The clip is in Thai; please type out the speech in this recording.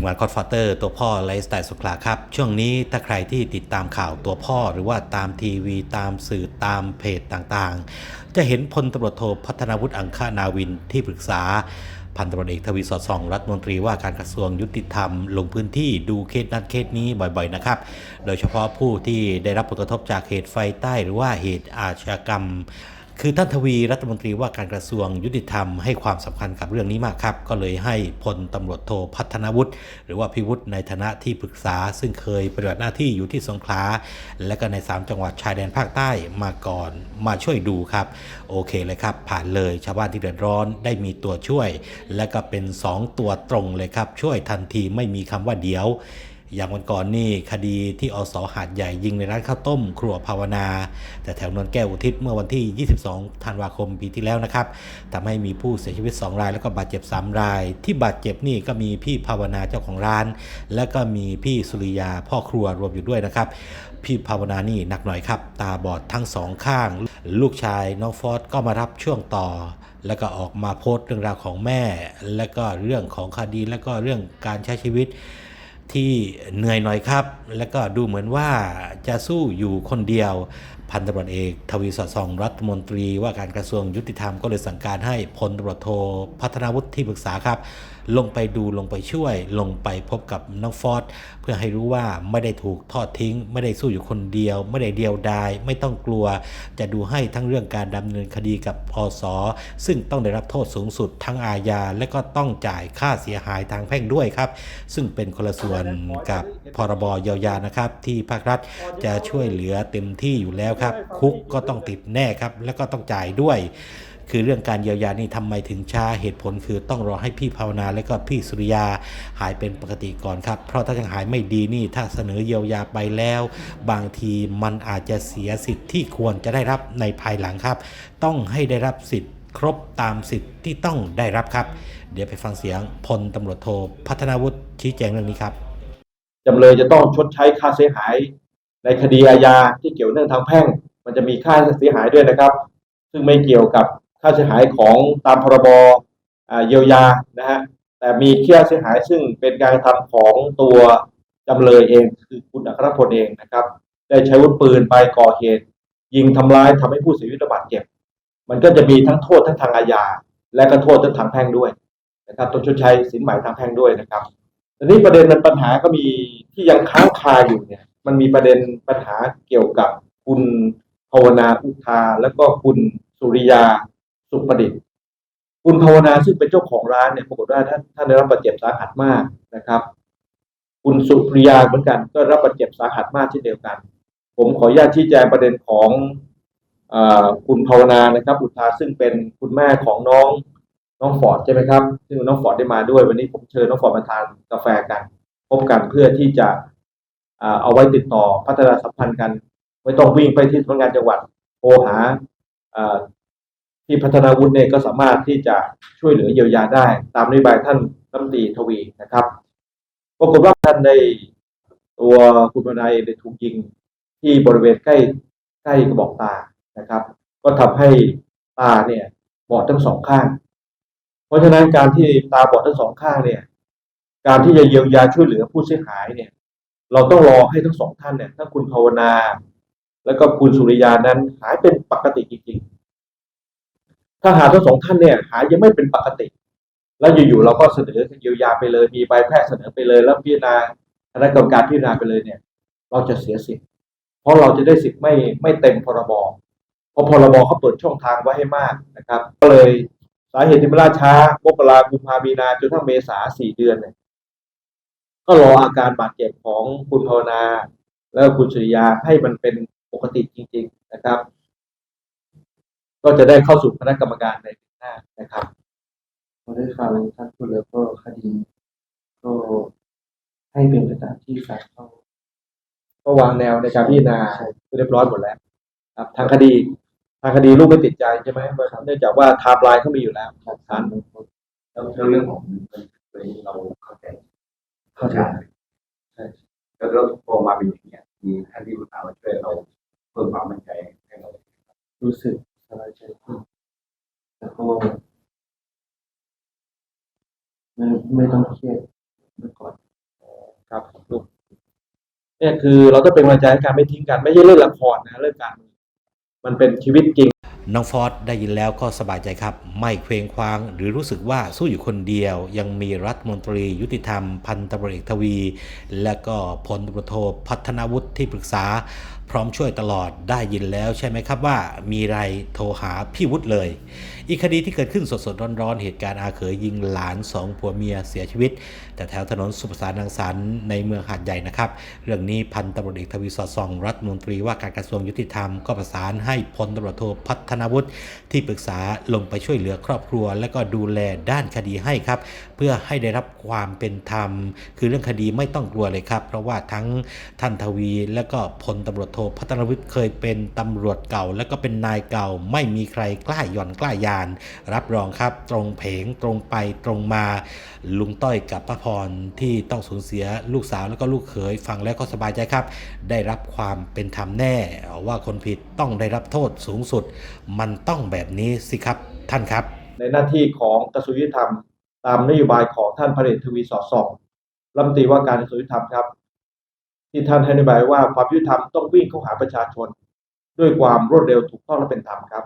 ีมงานคอดฟาเตอร์ตัวพ่อไลฟ์สไตล์สุขลาครับ ช่วงนี้ถ้าใครที่ติดตามข่าวตัวพ่อหรือว่าตามทีวีตามสื่อตามเพจต่างๆ จะเห็นพลตำรวจโทพัฒนาวุฒิอังคานาวินที่ปรึกษาพันตำรวจเอกทวีสอดส่อง รัฐมนตรีว่าการกระทรวงยุติธรรม ลงพื้นที่ดูเคสนั้นเคสนี้บ่อยๆนะครับ โดยเฉพาะผู้ที่ได้รับผลกระทบจากเหตุไฟใต้หรือว่าเหตุอาชญากรรม คือท่านทวีรัฐมนตรีว่าการกระทรวงยุติธรรมให้ความสำคัญกับเรื่องนี้มากครับ ก็เลยให้พลตำรวจโทพัฒนวุฒิหรือว่าพิวุฒิในฐานะที่ปรึกษา ซึ่งเคยปฏิบัติหน้าที่อยู่ที่สงขลาและก็ใน 3 จังหวัดชายแดนภาคใต้มาก่อนมาช่วยดูครับ โอเคเลยครับ ผ่านเลยชาวบ้านที่เดือดร้อนได้มีตัวช่วย และก็เป็น 2 ตัวตรงเลยครับ ช่วยทันทีไม่มีคำว่าเดี๋ยว อย่างวันก่อนนี่คดีที่อสหาดใหญ่ยิงในร้านข้าวต้ม ครัวภาวนา แต่แถวนนแก้วอุทิศเมื่อวันที่ 22 ธันวาคมปีที่แล้วนะครับทำให้มีผู้เสียชีวิต 2 ราย แล้วก็บาดเจ็บ 3 ราย ที่บาดเจ็บนี่ก็มีพี่ภาวนาเจ้าของร้าน และก็มีพี่สุริยาพ่อครัวรวมอยู่ด้วยนะครับ พี่ภาวนานี่หนักหน่อยครับ ตาบอดทั้งสองข้าง ลูกชายน้องฟอสก็มารับช่วงต่อแล้วก็ออกมาโพสต์เรื่องราวของแม่ และก็เรื่องของคดี และก็เรื่องการใช้ชีวิต ที่เหนื่อยหน่อยครับ แล้วก็ดูเหมือนว่าจะสู้อยู่คนเดียว พันตำรวจเอกทวีสอดส่องรัฐมนตรีว่าการกระทรวงยุติธรรมก็เลยสั่งการให้พลตำรวจโทพัฒนาวุฒิที่ปรึกษาครับลงไปดูลงไปช่วย ลงไปพบกับน้องฟอสเพื่อให้รู้ว่าไม่ได้ถูกทอดทิ้ง ไม่ได้สู้อยู่คนเดียว ไม่ได้เดียวดาย ไม่ต้องกลัว จะดูให้ทั้งเรื่องการดำเนินคดีกับอสซึ่งต้องได้รับโทษสูงสุดทั้งอาญาและก็ต้องจ่ายค่าเสียหายทางแพ่งด้วยครับ ซึ่งเป็นคนละส่วนกับพรบเยียวยานะครับ ที่ภาครัฐจะช่วยเหลือเต็มที่อยู่แล้วครับ คุกก็ต้องติดแน่ครับ แล้วก็ต้องจ่ายด้วย คือเรื่องการเยียวยานี่ทำไมถึงช้าเหตุผลคือต้องรอให้พี่ภาวนา และก็พี่สุริยาหายเป็นปกติก่อนครับ เพราะถ้ายังหายไม่ดีนี่ถ้าเสนอเยียวยาไปแล้ว บางทีมันอาจจะเสียสิทธิ์ที่ควรจะได้รับในภายหลังครับ ต้องให้ได้รับสิทธิ์ครบตามสิทธิ์ที่ต้องได้รับครับ เดี๋ยวไปฟังเสียงพลตำรวจโทพัฒนาวุฒิชี้แจงเรื่องนี้ครับจำเลยจะต้องชดใช้ค่าเสียหาย ในคดีอาญาที่เกี่ยวเนื่องทางแพ่ง มันจะมีค่าเสียหายด้วยนะครับ ซึ่งไม่เกี่ยวกับ ค่าเสียหายของตามพรบเยียวยานะฮะแต่มีค่าเสียหายซึ่งเป็นการกระทำของตัวจำเลยเองคือคุณอัครพลเองนะครับ ได้ใช้วุธปืนไปก่อเหตุ ยิงทำร้ายทำให้ผู้เสียชีวิตบาดเจ็บ มันก็จะมีทั้งโทษทั้งทางอาญา และก็โทษทั้งทางแพ่งด้วยนะครับต้องชดใช้สินไหมทางแพ่งด้วยนะครับทีนี้ประเด็นมันปัญหาก็มีที่ยังค้างคาอยู่เนี่ย มันมีประเด็นปัญหาเกี่ยวกับคุณภาวนาอุทา แล้วก็คุณสุริยา สุประดิษฐ์ คุณภาวนาซึ่งเป็นเจ้าของร้านเนี่ยปรากฏว่าท่านท่านได้รับบาดเจ็บสาหัสมากนะครับ คุณสุปริยาเหมือนกัน ก็รับบาดเจ็บสาหัสมากเช่นเดียวกัน ผมขออนุญาตชี้แจงประเด็นของอคุณภาวนานะครับอุทาซึ่งเป็นคุณแม่ของน้องน้องฟอร์ดใช่ไหมครับ ซึ่งน้องฟอร์ดได้มาด้วย วันนี้ผมเชิญน้องฟอร์ดมาทานกาแฟกัน พบกันเพื่อที่จะเอาไว้ติดต่อพัฒนาสัมพันธ์กัน ไม่ต้องวิ่งไปที่สำนักงานจังหวัดโทรหา ที่พัฒนาวุฒิเนี่ยก็สามารถที่จะช่วยเหลือเยียวยาได้ ตามนโยบายท่านรัฐมนตรีทวีนะครับปรากฏว่าท่านได้ตัวคุณวนัยได้ถูกยิงที่บริเวณใกล้ใกล้กระบอกตานะครับ ก็ทำให้ตาเนี่ยบอดทั้งสองข้าง เพราะฉะนั้นการที่ตาบอดทั้งสองข้างเนี่ย การที่จะเยียวยาช่วยเหลือผู้เสียหายเนี่ย เราต้องรอให้ทั้งสองท่านเนี่ยทั้งคุณภาวนา แล้วก็คุณสุริยานั้นหายเป็นปกติจริง ถ้าหากทั้งสองท่านเนี่ยหายยังไม่เป็นปกติ แล้วอยู่ๆเราก็เสนอเยียวยาไปเลย มีใบแพทย์เสนอไปเลย แล้วพิจารณาคณะกรรมการพิจารณาไปเลยเนี่ย เราจะเสียสิทธิ์เพราะเราจะได้สิทธิ์ไม่ไม่เต็มพรบเพราะพรบเขาเปิดช่องทางไว้ให้มากนะครับ ก็เลยสาเหตุที่มันล่าช้ามกรากุมภามีนาจนทั้งเมษาสี่เดือนเนี่ยก็รออาการบาดเจ็บของคุณภาวนา แล้วคุณสุริยาให้มันเป็นปกติจริง ๆ นะครับ ก็จะได้เข้าสู่คณะกรรมการในปีหน้านะครับพอได้ฟังท่านพูดแล้วก็คดี ก็ให้เป็นไปตามที่ศาลเขาก็วางแนวในการพิจารณาใช่เรียบร้อยหมดแล้ว ครับ ทางคดีทางคดีลูกไม่ติดใจใช่ไหมเนื่องจากว่าไทม์ไลน์เขามีอยู่แล้วศาลแล้วเรื่องของเป็นเราเข้าใจเข้าใจใช่แล้วเราพอมาเป็นอย่างเงี้ยมีท่านที่ปรึกษามาช่วยเราเพิ่มความมั่นใจให้เรารู้สึกสบายใจขึ้น โล่ไม่ไม่ต้องเครียดเมื่อก่อนครับลูกเนี่ยคือเราต้องเป็นกำลังใจให้การไม่ทิ้งกัน ไม่ใช่เรื่องละครนะเรื่องการมันเป็นชีวิตจริง น้องฟอสได้ยินแล้วก็สบายใจครับ ไม่เคว้งคว้าง หรือรู้สึกว่าสู้อยู่คนเดียว ยังมีรัฐมนตรียุติธรรม พันตำรวจเอกทวี และก็พลตำรวจโทพัฒนาวุฒิที่ปรึกษา พร้อมช่วยตลอดได้ยินแล้วใช่ไหมครับว่ามีไรโทรหาพี่วุฒิเลย อีกคดีที่เกิดขึ้นสดๆร้อนๆ เหตุการณ์อาเขยยิงหลานสองผัวเมียเสียชีวิต แต่แถวถนนสุขสารนังสรรในเมืองหาดใหญ่นะครับเรื่องนี้พันตำรวจเอกทวีสอดส่อง รัฐมนตรีว่าการกระทรวงยุติธรรมก็ประสานให้พลตำรวจโทพัฒนาวุฒิที่ปรึกษาลงไปช่วยเหลือครอบครัว และก็ดูแลด้านคดีให้ครับ เพื่อให้ได้รับความเป็นธรรม คือเรื่องคดีไม่ต้องกลัวเลยครับ เพราะว่าทั้งท่านทวี และก็พลตำรวจโทพัฒนาวุฒิเคยเป็นตำรวจเก่า และก็เป็นนายเก่า ไม่มีใครกล้าย่อนกล้ายาน รับรองครับตรงเพงตรงไปตรงมา ลุงต้อยกับป้าพรที่ต้องสูญเสียลูกสาวแล้วก็ลูกเขยฟังแล้วก็สบายใจครับ ได้รับความเป็นธรรมแน่ว่าคนผิด ต้องได้รับโทษสูงสุด มันต้องแบบนี้สิครับท่านครับ ในหน้าที่ของกระทรวงยุติธรรม ตามนโยบายของท่านพระเดชทวีสอดส่องรัฐมนตรีว่าการกระทรวงยุติธรรมครับ ที่ท่านให้นโยบายว่าความยุติธรรมต้องวิ่งเข้าหาประชาชน ด้วยความรวดเร็วถูกต้องและเป็นธรรมครับ